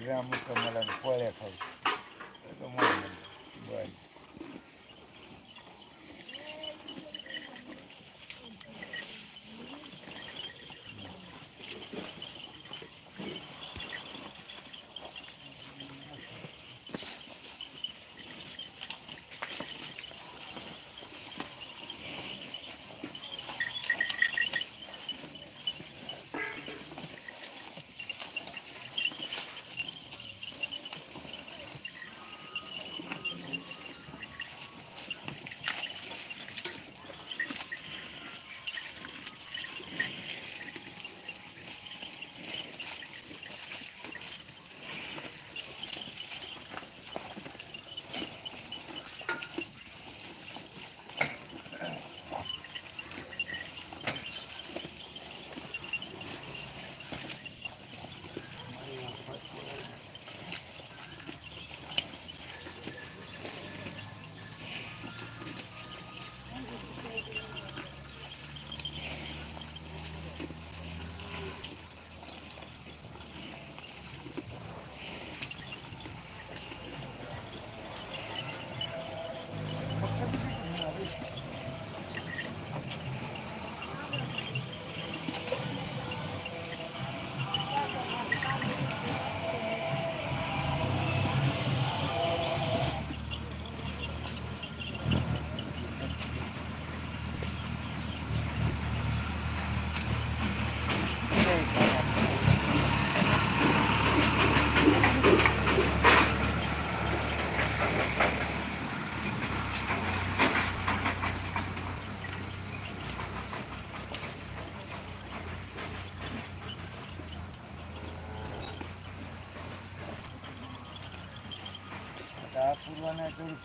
ग्राम मला पोळ्या खाऊ बर आता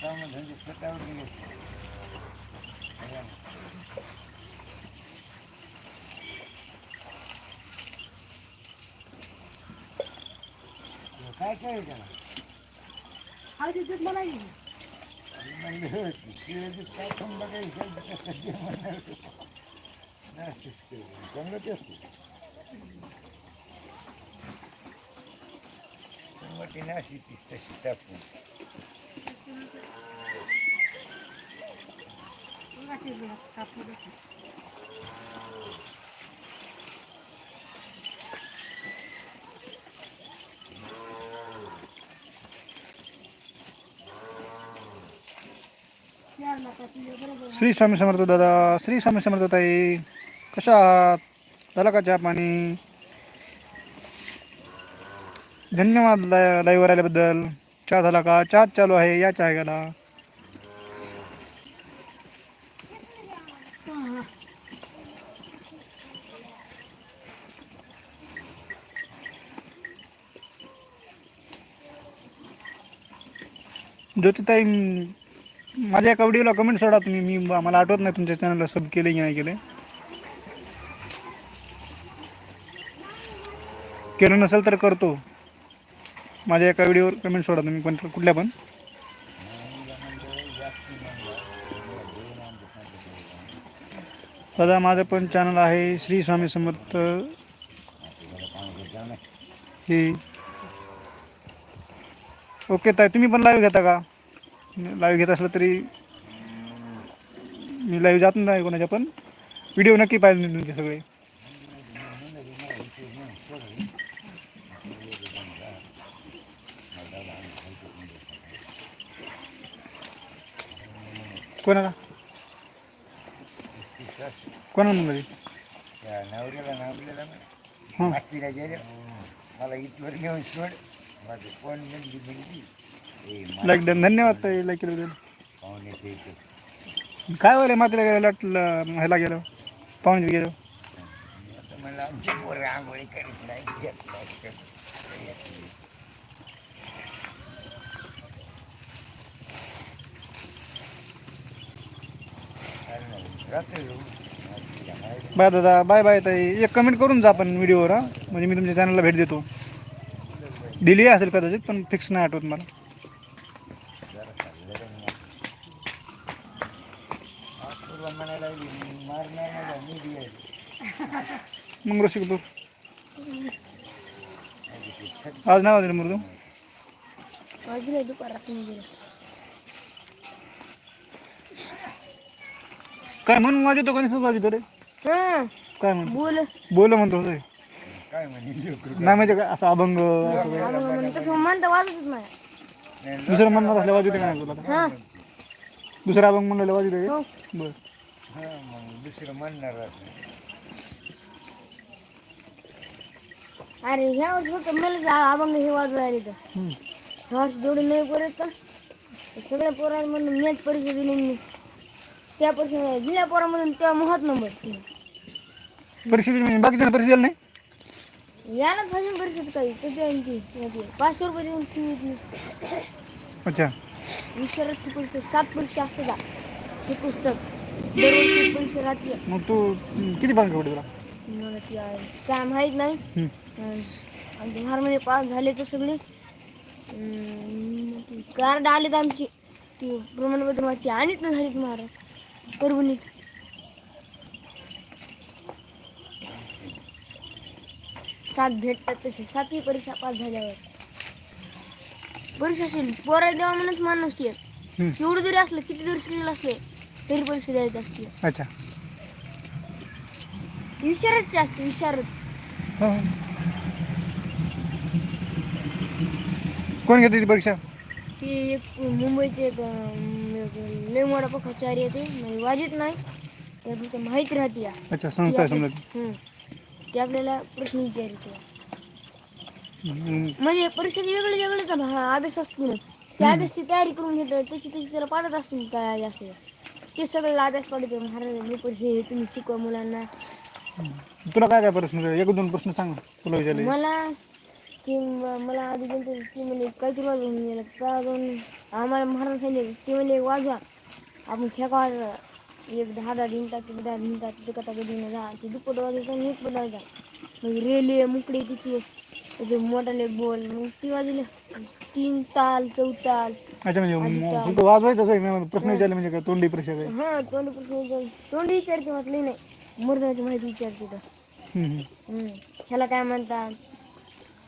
कामं धंदे गेले काय काय त्याला म्हणलं होय, शिवाजी काय खाऊन बघायचं कसं ते. चांगलं ते असतं. टमाटे नाशिक तशी टाकून श्री स्वामी समर्थ दादा श्री स्वामी समर्थ ताई कशा आहात? झाला का चहा पाणी? धन्यवाद ला- आल्याबद्दल चहा झाला का? चहाच चालू आहे. या चहा घ्यायला ज्योतिताई माझ्या एका व्हिडिओला कमेंट सोडा तुम्ही. मी मला आठवत नाही तुमच्या चॅनलला सब केले की नाही केले. केलं नसेल तर करतो. माझ्या एका व्हिडिओवर कमेंट सोडा तुम्ही पण कुठल्या पण. दादा माझं पण चॅनल आहे श्री स्वामी समर्थ. ही. ओके ताई तुम्ही पण लाईव्ह घेता का? लाईव्ह घेत असलं तरी मी लाईव्ह जात नाही कोणाच्या पण. व्हिडिओ नक्की पाहिजे तुमचे सगळे. कोणाला? कोणाला म्हणलं ते? त्या नवऱ्याला नावलेला हां. मातीला मला इथवर घेऊन सोड. माझं कोण म्हणजे म्हणजे ए मला लाईक डन धन्यवाद ताई लाईक केल्याबद्दल पाहुणे ते इथं. काय वाले मात्र गेलं? ह्याला गेलो. पाहुणे गेलो. आता म्हणलं आमची पोरं आंघोळी करीत नाही. घेत नाही, येत नाही. काय नाही, रात्री येऊ. मातीला बाय दादा बाय बाय ताई. एक कमेंट करून जा आपण व्हिडिओवर म्हणजे मी तुमच्या चॅनलला भेट देतो. दिली असेल कदाचित पण फिक्स नाही आठवत मला. मग म्हणायला तू शिकतो आज नाही वाजले मृदू वाजले दुपारात काय म्हणून वाजवतो का नाही वाजवतो रे हा. काय म्हणतो? बोल. बोल म्हणतो होय. काय म्हणे? नाही म्हणजे काय असं अभंग असं काय? आम्हाला तसं म्हणता वाजतच नाही. नाही, दुसरं म्हणणार असल्या वाजवते का नाही तुला? हा. दुसरा अभंग म्हणलेला वाजवते हो. बरं. हा, मग दुसरं म्हणणार. अरे ह्या वर्षी फक्त मला अभंग हे वाजवायला तर. हम्म. ह्या वर्षी जेवढे नाही परत तर सगळ्या पोरांमधून मॅच परीक्षा दिली मी त्या परीक्षा जिल्हा पोरामधून तेव्हा महत् नंबर म्हणजे बाकीच्या परीक्षा दिली नाही? अजून परीक्षेत काही. कधी आहे ती. पाचशे रुपये देऊन फी घेतली अच्छा. विचाराची परीक्षा सात परीक्षा असतात हे पुस्तक. दरवर्षी परीक्षा राहते. मग तू किती पास पडले तुला? मला ती आहे. काय माहीत नाही. हम्म. अं, आमच्या घरमध्ये पास झाले तर सगळे. कार्ड आलेत आमची. ती प्रमाणपत्र आणीत नाही झालीत महाराज परभणीत सात भेटतात तसे. सातही परीक्षा पास झाल्यावर. परीक्षा असेल. पोरा देवा म्हणूनच मान नसते. एवढं जरी असलं किती जरी शिकलेलं असले तरी परीक्षा द्यायची असते. अच्छा. विचारच जास्त विचारच. हो. कोण घेते ती परीक्षा? ती एक मुंबईचे एक लय मोठा पक्षाचारी आहे ते म्हणजे वाजित नाही त्या फक्त माहिती राहते या. अच्छा संस्था समजा ती. हम्म. ते आपल्याला प्रश्न विचारते. हम्म. म्हणजे परीक्षेचे वेगळे वेगळेच भा- अभ्यास असतो ना त्या अभ्यासची तयारी करून घेतो त्याची त्याची त्याला पाडत असतो काय जास्त ते सगळं अभ्यास पाडतो महाराज मी परीक्षा हे तुम्ही शिकवा मुलांना. तुला काय काय प्रश्न एक दोन प्रश्न सांग तुला विचारले. मला की म- मला आधी त्यांचं ती म्हणजे काहीतरी वाजवून गेलं. का जाऊन आम्हाला महाराज सांगितले ते म्हणजे वाजवा आपण फेका एक दहा दहा मिनिटात ते दहा मिनिटात ते कथा कधी न जा ते दुप्पट वाजायचं आणि एक पट वाजा मग रेले मुकडे तिची त्याचे मोठाले बोल मग ती वाजले तीन ताल चौताल अच्छा म्हणजे आणि म- फक्त वाजवायचं आहे ना प्रश्न विचारले म्हणजे काय तोंडी परीक्षा काय? हा तोंड प्रश्न विचार तोंड विचारते म्हटलं नाही मुर्दाची माहिती विचारते तर. हम्म, हम्म. हम्म. ह्याला काय म्हणतात?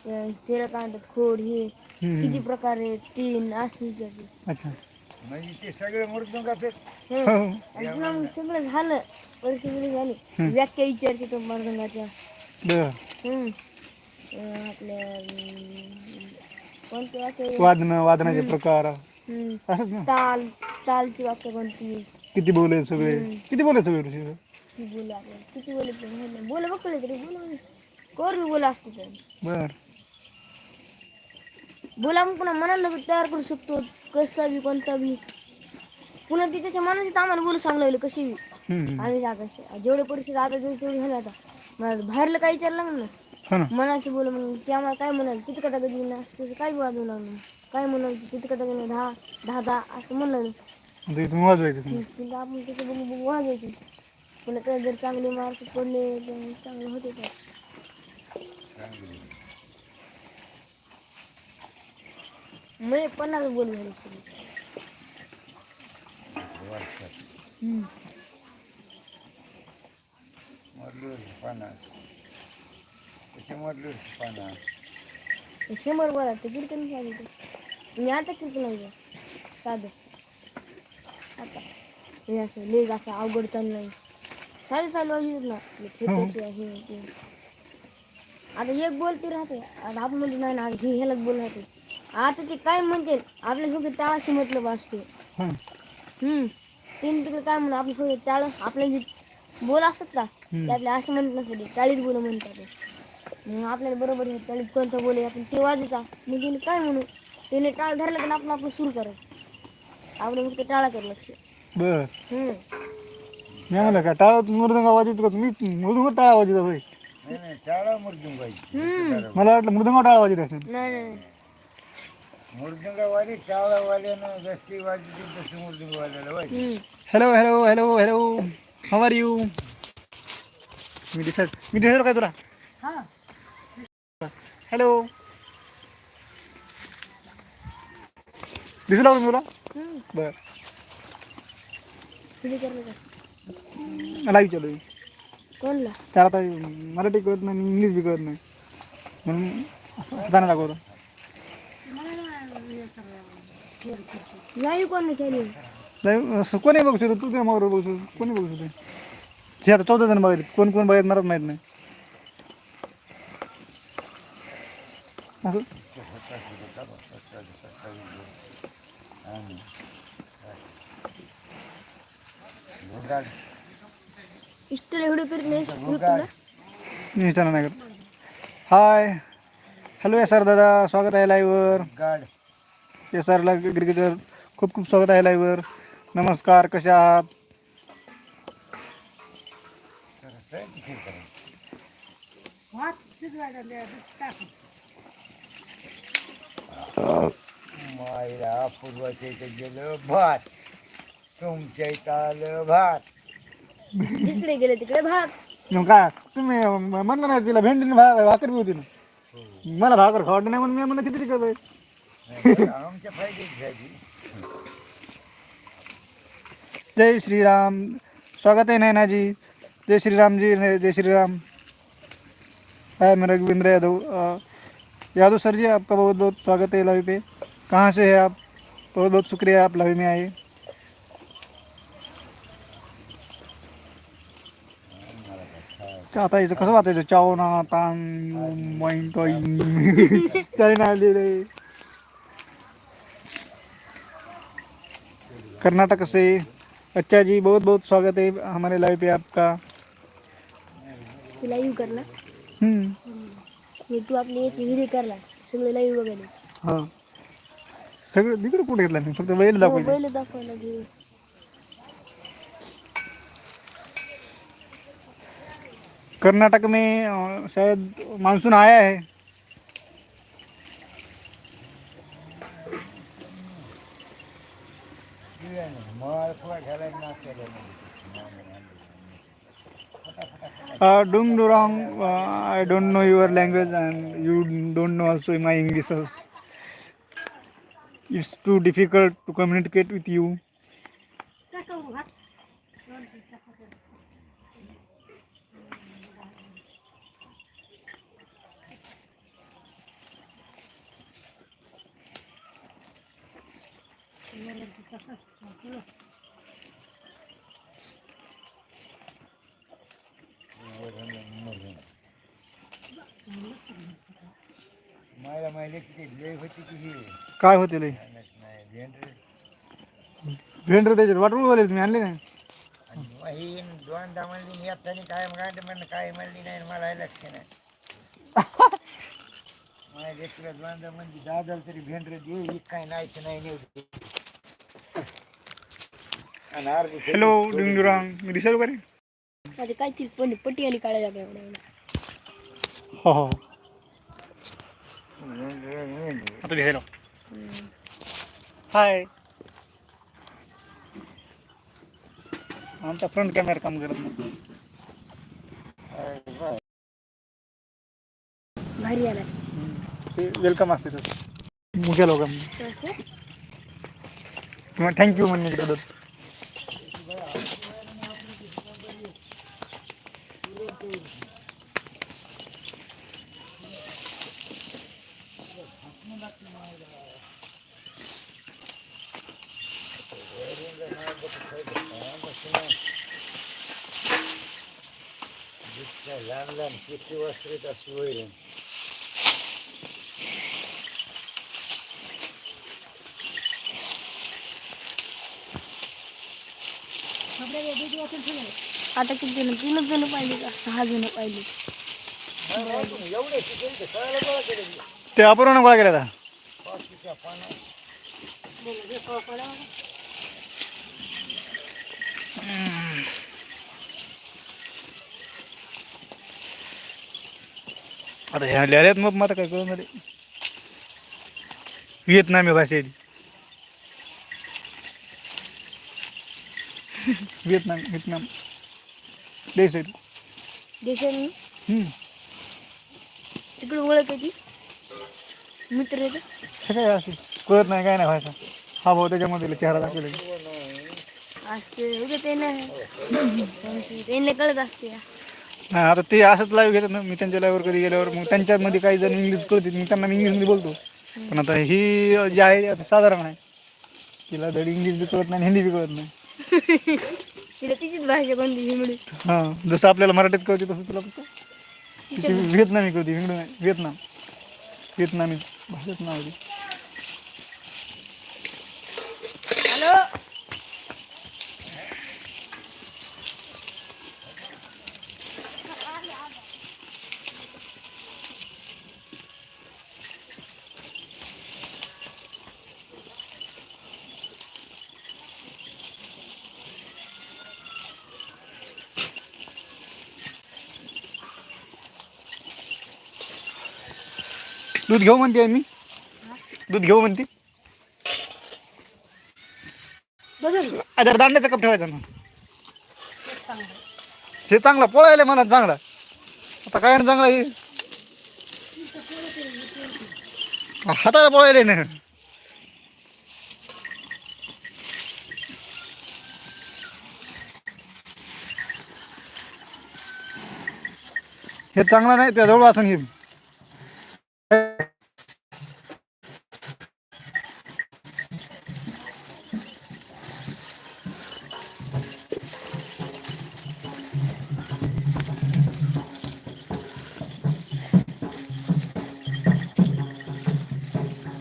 अं, त्याला काय म्हणतात? खोड हे. हम्म, किती. प्रकार आहेत? तीन असं अच्छा. म्हणजे ते सगळे मृदुंगाचे हो. मग सगळं झालं. परीक्षा बिरीक्षा झाली. व्याख्या विचारते तो मर्दंगाच्या बरं. हम्म. अं, आपल्या अं, कोणते वाक्य? वादन वादनाचे. प्रकार. हम्म. असंच ना? ताल तालची वाक्य कोणती? किती बोले सगळे. किती बोले सगळे ऋषी? ती बोला किती बोले. बोला बघले तरी बोला कोर बी बोला असते तर. बर. बोला मग पुन्हा मनाला तयार करू शकतो. कसा बी कोणता बी. पुन्हा ती त्याच्या मनाची आम्हाला बोलू सांगलं कशी बी. जागा जेवढे परिस्थिती आता जेवढे तेवढे झाले आता. मला बाहेरलं काही विचारलं ना. मनाची बोल मग. ते आम्हाला काय म्हणाल? किती कथा कधी ना? तसं काय वाजवू लागलं? काय म्हणाल? किती कथा कधी दहा दहा दहा असं म्हणलं वाजवायचं आपण त्याचं बघू बघू वाजवायची. पुन्हा जर चांगले मार्क पडले चांगलं होते तर म्हणजे पन्नास बोल शंभर बोला ते कीर्तन सांगितलं मी आता कीर्तन ऐकलं साधं. आता. हे असं लेग असं अवघड चाललं नाही साधे चालू आहे ना. ते. आता एक बोलते राहते आता आपण म्हणजे नाही ना हे ह्यालाच बोल राहते आता ते काय म्हणते? आपल्या फक्त टाळाशी म्हटलं असते हो. हम्म तीन तिकडे काय म्हणून आपलं फक्त टाळ आपल्या जे बोल असतात का? हम्म. ते आपल्या असं म्हणत नसते टाळीत बोल म्हणतात ते. मग आपल्याला बरोबर आहे टाळीत कोणतं बोल आहे? आपण ते वाजता मग तिने काय म्हणू? त्याने टाळ धरलं तर आपण आपण सुरू करायचं आपण फक्त टाळाकडे लक्ष. बर. हम्म मी म्हणलं का टाळा मृदंग आवाज येतो का? मी मृदंग टाळा आवाज येतो होय नाही नाही टाळा मृदुंगाची हम्म. मला वाटलं मृदंग टाळा आवाज येत असेल नाही नाही. टाळावाल्यानं जशी वाजली तशी मृदुंगवाल्याला वाजली हम्म. Hello hello hello hello how are you मी दिसत मी दिसत काय तुला हॅलो दिसू लागलो मी तुला हम्म. बर तुझी करलं का लाईव्ह चालू आहे कोणला त्याला आता मराठी कळत नाही आणि इंग्लिश बी कळत नाही म्हणून हाताने दाखवतो नाही कोण केली? नाही असं कोणी बघू शकतो? तू काय मावर बघू शकतो. कोणी बघू शकतो? ते आता चौदा जण बघायचे कोण कोण बघायचं मलाच माहीत नाही. असं? भोगाड इष्टला व्हिडिओ करत नाही? करत. हाय. हॅलो एस आर दादा. स्वागत आहे लाईव्हवर. गाड एस आरला क्रिकेटर खूप खूप स्वागत आहे लाईव्हवर नमस्कार कसे आहात? मायला पूर्वाच्या इथे गेलं भात. तुमच्या इथं आलं भात. तिकडे गेले तिकडे भात. मग काय तुम्ही म्हणलं नाही तिला भेंडीने भा भाकर बी होती. ना मला भाकर खावडलं नाही म्हणून मी म्हणलं किती करतोय आमच्या फायद्याची झाली जय श्रीराम स्वागत है नैनाजी. जय श्रीरामजी जय श्रीराम. हाय मेरा रघुविंद्र यादव. यादव सर जी आपका बहुत बहुत स्वागत है लाइव पे. कहाँ से है आप? बहुत बहुत शुक्रिया आप लाइव में आए. आता याचं कसं वाचायचं चावना तान माइन टॉईन चायना आलेले कर्नाटक से। अच्छा जी बहुत बहुत स्वागत है हमारे लाइव पे आपका। लाईव्ह करला हम्म, हे तू आपली याची व्हिडिओ करला सगळे लाईव्ह बघायला हाँ सगळं तिकडे कुठे घेतला मी फक्त बैल दाखवले पहिले दाखवायला कर्नाटक में शायद मानसून आया है। Uh, Dung uh, I don't know your language and you don't know also my English. It's too difficult to communicate with you. काय होते नाही भेंडरे भेंडर त्याच्यात वाटून बोलेल तुम्ही आणले नाही? मी आता काय म्हणलं काय म्हणली नाही मला लक्ष नाही माझ्या म्हणजे दादा तरी भेंडरे दे ही काय नाही नाही हॅलो डुंग दुरांग मी दिसेल का रे आता काय ती पण पट्टी आली काढायला काय एवढं. हो. हो भेंडरे, भेंडरे. आता दिसेल हम्म. आमचा फ्रंट कॅमेरा काम करत नाही भारी आला ते वेलकम असते तसं लोकांना थँक्यू लहान लहान किती वस्त्रीत अशी होईल आता किती जण? तीनच जण पाहिजे का? सहा जण पाहिजे एवढे गोळा केले ते अपूर्ण गोळा केला पाना आता ह्या लिहिल्यात मग आता काय कळून व्हिएतनामी भाषा आहे ती. Vietnam Vietnam. देश आहे. देशाने. तिकडे ओळख आहे ती? मित्र आहे ते. हे काय असं? कळत नाही काय नाही व्हायचं. हा भाऊ त्याच्यामध्ये चेहरा दाखवला असं उद्या ते नाही. त्यांना कळत असते. नाही आता ते असंच लाईव्ह घेतात ना. मी त्यांच्या लाईव्हवर कधी गेल्यावर मग त्यांच्यामध्ये काही जण इंग्लिश कळते मी त्यांना मी इंग्लिशमध्ये बोलतो. पण आता ही जी आहे आता साधारण आहे. तिला धड इंग्लिश बी कळत नाही हिंदी बी कळत नाही. तिला तिचीच भाषा कोणती? हिमडी हां जसं आपल्याला मराठीत कळते तसं तुला फक्त तिची व्हिएतनामी कळते हिंदू नाही व्हिएतनाम. व्हिएतनामी भाषेत नाव आहे. हॅलो. दूध घेऊ म्हणते मी. दूध घेऊ म्हणते. बदल दांड्याचा कप ठेवायचा ना. ते चांगला पोळायला मला चांगला. आता काय चांगला हे? हाताला पळायला ना. हे चांगलं नाही त्या जवळ असं हे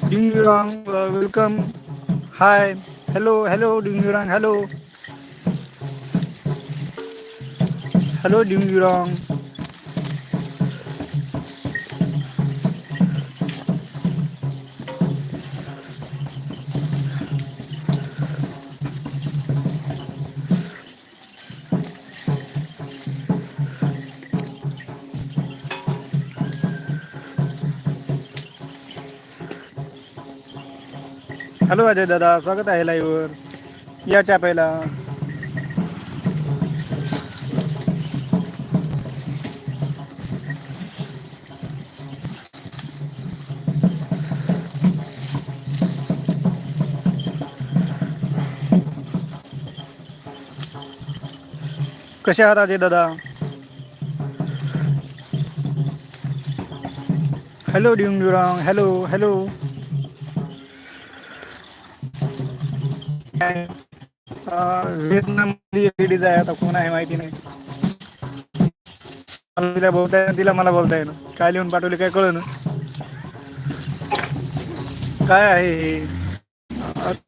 Ding Yurang, uh, welcome. Hi. Hello, hello, Ding Yurang, hello. Hello, Ding Yurang. Hello Ajay दादा स्वागत आहे लाईव्हवर या च्या पहिला कसे आहात अजय दादा? Hello Ding hello hello Vietnam ladies आहे आता कोण आहे माहिती नाही. मला तिला बोलता येईना तिला मला बोलता येईना. काय लिहून पाठवले काय कळ काय आहे हे?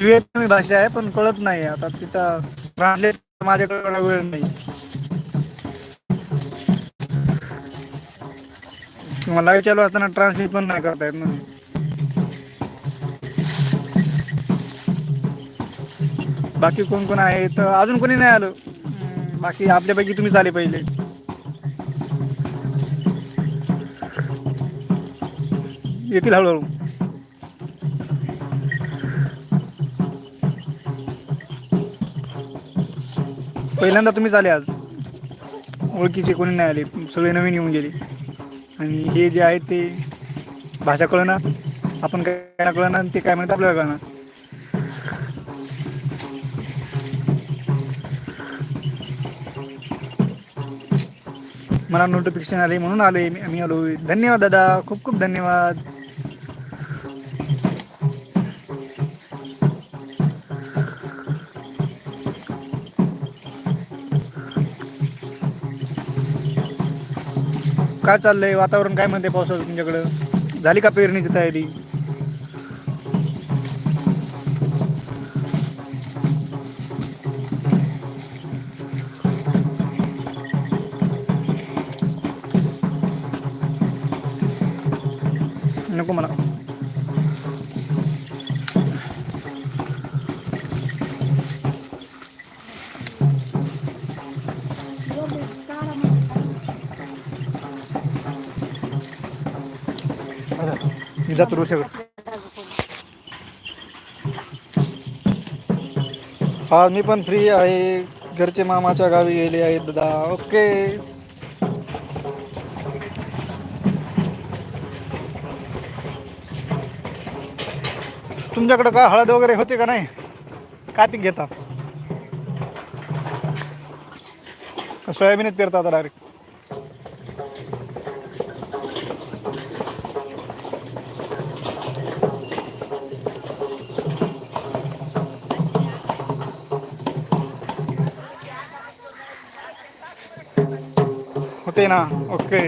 व्हिएतनामी भाषा आहे पण कळत नाही. आता तिथं ट्रान्सलेट माझ्याकडे वेळ नाही. मला विचारलं असताना ट्रान्सलेट पण नाही करता येत ना बाकी कोण कोण आहे तर अजून कोणी नाही आलं. बाकी आपल्यापैकी तुम्हीच आले पहिले. येतील हळूहळू. पहिल्यांदा तुम्हीच आले आज. ओळखीचे कोणी नाही आले. सगळे नवीन येऊन गेले. आणि हे जे आहे ते भाषा कळणार. आपण काय कळणार ते काय म्हणतात आपल्याला कळणार. मला नोटिफिकेशन आले म्हणून आलोय मी आम्ही आलो धन्यवाद दादा खूप खूप धन्यवाद. काय चाललंय? वातावरण काय म्हणते पावसाचं तुमच्याकडं? झाली का पेरणीची तयारी? नको मला. मी जातो रोषाकडे आज मी पण फ्री आहे. घरचे मामाच्या गावी गेले आहेत दादा. ओके तुमच्याकडं का हळद वगैरे होते का नाही? काय पीक घेता? सोयाबीनच पेरता आता डायरेक्ट होते ना? ओके